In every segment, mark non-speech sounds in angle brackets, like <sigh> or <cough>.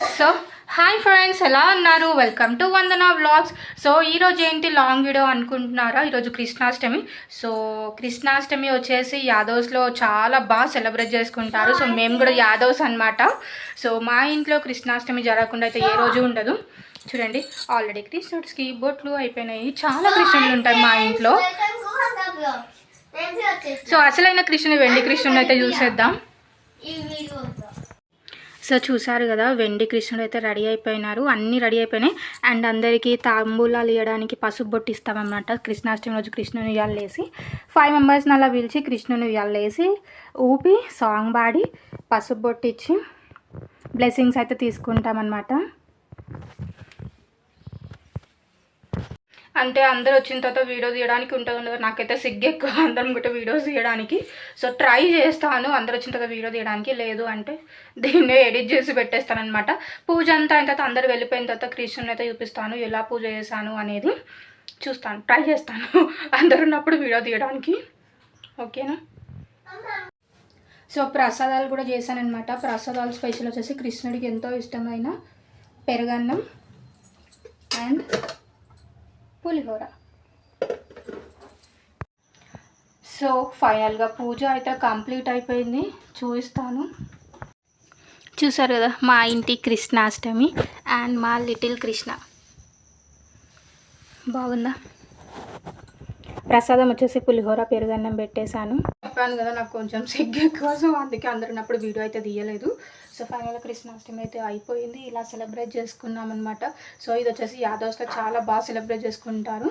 So hi friends ఎలా ఉన్నారు? Welcome to Vandana vlogs so ఈరోజు ఏంటి లాంగ్ వీడియో అనుకుంటున్నారా? ఈరోజు కృష్ణాష్టమి. సో కృష్ణాష్టమి వచ్చేసి యాదవ్స్లో చాలా బాగా సెలబ్రేట్ చేసుకుంటారు. సో మేము కూడా యాదవ్స్ అన్నమాట. సో మా ఇంట్లో కృష్ణాష్టమి జరగకుండా అయితే ఏ రోజు ఉండదు. చూడండి ఆల్రెడీ కృష్ణుడికి బొట్లు అయిపోయినాయి. చాలా కృష్ణులు ఉంటాయి మా ఇంట్లో. సో అసలైన కృష్ణుని వెండి కృష్ణుని అయితే చూసేద్దాం. సో చూసారు కదా వెండి కృష్ణుడు అయితే రెడీ అయిపోయినారు. అన్నీ రెడీ అయిపోయినాయి. అండ్ అందరికీ తాంబూలాలు ఇవ్వడానికి పసుపు బొట్టు ఇస్తామన్నమాట. కృష్ణాష్టమి రోజు కృష్ణుని వేసి ఫైవ్ మెంబర్స్ని అలా పిలిచి కృష్ణుని వేసి ఊపి సాంగ్ పాడి పసుపు బొట్టు ఇచ్చి బ్లెస్సింగ్స్ అయితే తీసుకుంటామన్నమాట. అంటే అందరు వచ్చిన తర్వాత వీడియో తీయడానికి ఉంటుంది ఉండదు నాకైతే సిగ్గు ఎక్కువ <laughs> అందరం కూడా వీడియోస్ తీయడానికి. సో ట్రై చేస్తాను అందరు వచ్చిన తర్వాత వీడియో తీయడానికి. లేదు అంటే దీన్నే ఎడిట్ చేసి పెట్టేస్తాను అనమాట పూజ అంతా అయిన తర్వాత అందరు వెళ్ళిపోయిన తర్వాత కృష్ణుని అయితే చూపిస్తాను. ఎలా పూజ చేశాను అనేది చూస్తాను. ట్రై చేస్తాను. <laughs> అందరు ఉన్నప్పుడు వీడియో తీయడానికి. ఓకేనా? సో ప్రసాదాలు కూడా చేశానమాట ప్రసాదాలు స్పెషల్ వచ్చేసి కృష్ణుడికి ఎంతో ఇష్టమైన పెరుగన్నం అండ్ పులిహోర. సో ఫైనల్గా పూజ అయితే కంప్లీట్ అయిపోయింది. చూపిస్తాను. చూసారు కదా మా ఇంటి కృష్ణాష్టమి అండ్ మా లిటిల్ కృష్ణ. బాగుందా? ప్రసాదం వచ్చేసి పులిహోర పెరుగన్నం పెట్టేశాను. చెప్పాను కదా నాకు కొంచెం సిగ్గు ఎక్కువ సో అందుకే అందరున్నప్పుడు వీడియో అయితే తీయలేదు. సో ఫైనల్గా కృష్ణాష్టమి అయితే అయిపోయింది. ఇలా సెలబ్రేట్ చేసుకున్నాం అనమాట సో ఇది వచ్చేసి యాదవ్స్లో చాలా బాగా సెలబ్రేట్ చేసుకుంటారు.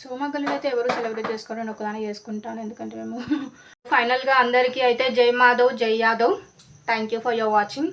సో మా గల్లీలో అయితే ఎవరు సెలబ్రేట్ చేసుకోరు నేను చేసుకుంటాను. ఎందుకంటే మేము <laughs> ఫైనల్గా అందరికీ అయితే జై మాధవ్ జై Yadav. Thank you for your watching